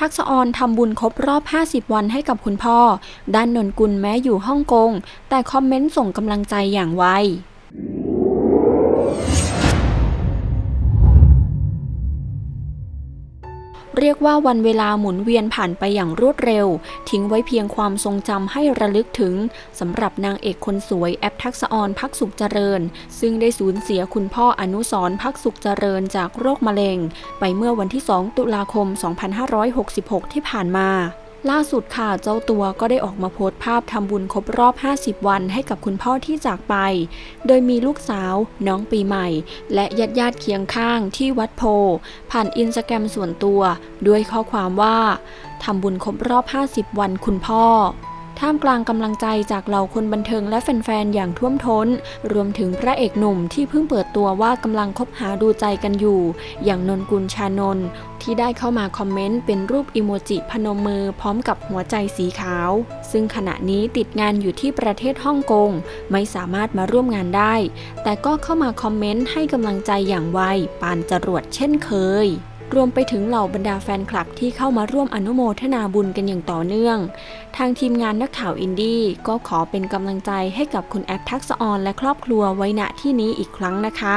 ทักษออนทำบุญครบรอบ 50 วันให้กับคุณพ่อ ด้านนนกุลแม้อยู่ฮ่องกง แต่คอมเมนต์ส่งกำลังใจอย่างไว เรียกว่าวันเวลาหมุนเวียนผ่านไปอย่างรวดเร็ว ทิ้งไว้เพียงความทรงจำให้ระลึกถึงสำหรับนางเอกคนสวยแอปทักษออนพักสุขเจริญ ซึ่งได้สูญเสียคุณพ่ออนุสรพักสุขเจริญจากโรคมะเร็ง ไปเมื่อวันที่ 2 ตุลาคม 2566 ที่ผ่านมา ล่าสุดค่ะเจ้าตัวก็ได้ออกมาโพสต์ภาพทำบุญครบรอบ 50 วันให้กับคุณพ่อที่จากไป โดยมีลูกสาว น้องปีใหม่ และญาติญาติเคียงข้างที่วัดโพ ผ่านอินสตาแกรมส่วนตัว ด้วยข้อความว่าทำบุญครบรอบ 50 วันคุณพ่อ ท่ามกลางกำลังใจจากเหล่าคนบันเทิงและแฟนๆ อย่างท่วมท้น รวมถึงพระเอกหนุ่มที่เพิ่งเปิดตัวว่ากำลังคบหาดูใจกันอยู่ อย่างนนกุลชานนท์ที่ได้เข้ามาคอมเมนต์เป็นรูปอิโมจิพนมมือพร้อมกับหัวใจสีขาว ซึ่งขณะนี้ติดงานอยู่ที่ประเทศฮ่องกง ไม่สามารถมาร่วมงานได้ แต่ก็เข้ามาคอมเมนต์ให้กำลังใจอย่างไวปานจรวดเช่นเคย รวมไปถึงเหล่าบรรดาแฟนคลับที่เข้ามาร่วมอนุโมทนาบุญกันอย่างต่อเนื่อง ทางทีมงานนักข่าวอินดี้ก็ขอเป็นกำลังใจให้กับคุณแอปทักษออนและครอบครัวไว้ณที่นี้อีกครั้งนะคะ